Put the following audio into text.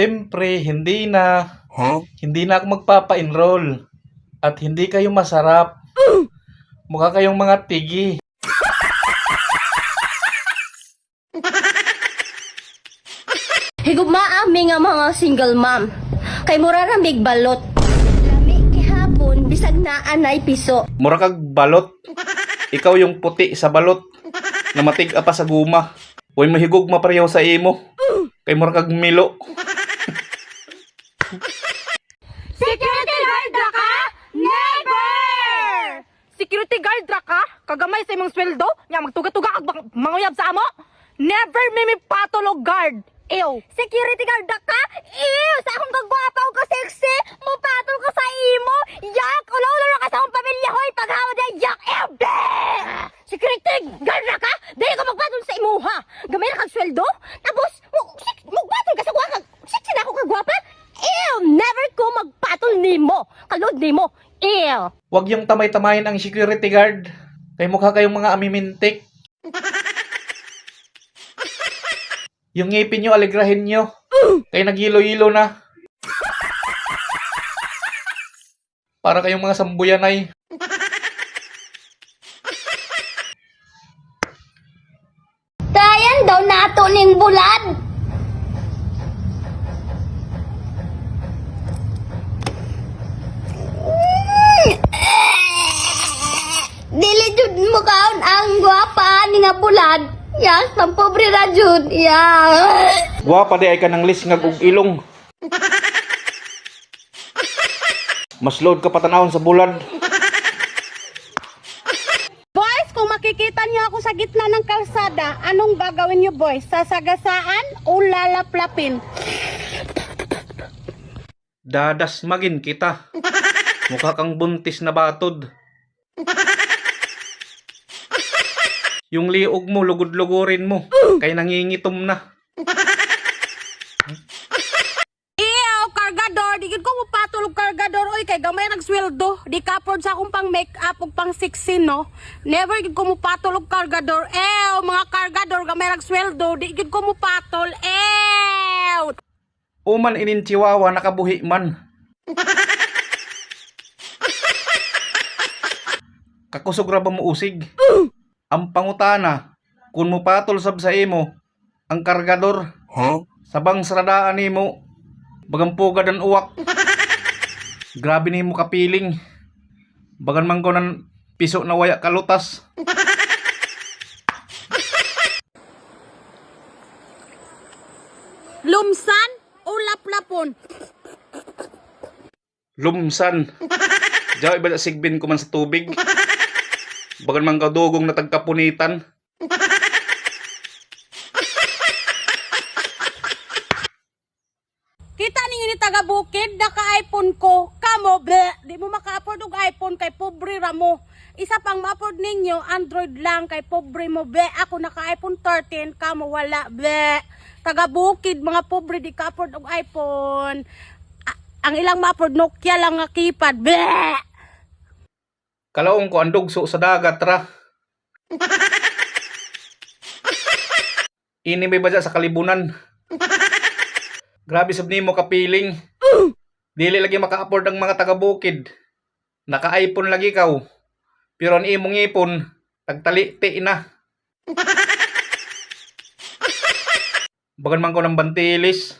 Siyempre, hindi na. Huh? Hindi na ako magpapa-enroll. At hindi kayo masarap. Mukha kayong mga tigi. Higugma ami nga mga single mom. Kay mura ra mig balot. Lami kihapon bisag na anay piso. Mura kag balot. Ikaw yung puti sa balot. Na matig pa sa guma. Huwag mahigog mapareho sa imo. Kay mura kag milo. Security guard ra ka? Never! Security guard ra ka? Kagamay sa imong sweldo? Nga magtuga-tuga kag manguyab sa amo? Never may patulog guard. Ew. Security guard ra ka? Ew! Sa akong kagwapa ko sexy! Mupatol ka sa imo! Yak! Ulo-ulo ra ka sa akong pamilya hoy! Paghawad na yak! Ew! Bleh! Security guard ra ka? Dahil ka magpatol sa imo ha! Gamay na kag sweldo? Tapos, mu- sik- magpatol ka sa gwapa! Sexy na ako kagwapa? Ew! Never ko magpatol nimo! Kalod nimo! Ew! Huwag yung tamay-tamayin ang security guard. Kay mukha kayong mga amimintik. Yung ngipin nyo, aligrahin nyo. Kay nagilo-ilo na. Para kayong mga sambuyanay. Dayan daw nato ning bulad. Dili jud mo kaon ang bulad. Ya, sang pobre ra jud. Ya. Gwapa di ay ka ng lisngag ug ilong. Mas load ka patanawon sa bulad. Boys, kung makikita niyo ako sa gitna ng kalsada, anong gagawin niyo boys? Sasagasaan o lalaplapin? Dadas magin kita. Mukha kang buntis na batod. Yung liog mo, lugod-lugurin mo. Kay nangingitom na. Iyaw, kargador. Di ko mo patulog kargador. Oy, kay gamay nagsweldo. Di kapod sa akong pang make up ug pang sexy, no? Never gid ko mo patulog kargador. Ew, mga kargador gamay nagsweldo. Di gid ko mo patol. Ew! Uman inin chihuahua, nakabuhi man. Kakusog ra ba mo usig? Ang pangutana, kung mo patol sab sa imo, ang kargador, Huh? sabang sradaan nimo, bagang pugad ang uwak. Grabe nimo kapiling. Bagan man ko ng piso na waya kalutas. Lumsan o laplapon? Lumsan. Diyaw iba sigbin ko man sa tubig. Bagan man kadugong na tagkapunitan. Kita ninyo ni taga bukid naka-iPhone ko. Kamo, bleh, di mo maka-afford og iPhone kay pobre ra mo. Isa pang ma-afford ninyo Android lang kay pobre mo. Bleh, ako naka-iPhone 13, kamo wala. Bleh. Taga bukid mga pobre di ka-afford og iPhone. A- ang ilang ma-afford Nokia lang nga keypad. Bleh. Kalaong ko ang dugso sa dagat ra. Ini may badya sa kalibunan. Grabe sab nimo kapiling. Dili lagi maka-afford ang mga taga-bukid. Naka-iPhone lagi kaw. Pero ang imong ipon, tagtaliti na. Bagan man ko ng bantilis.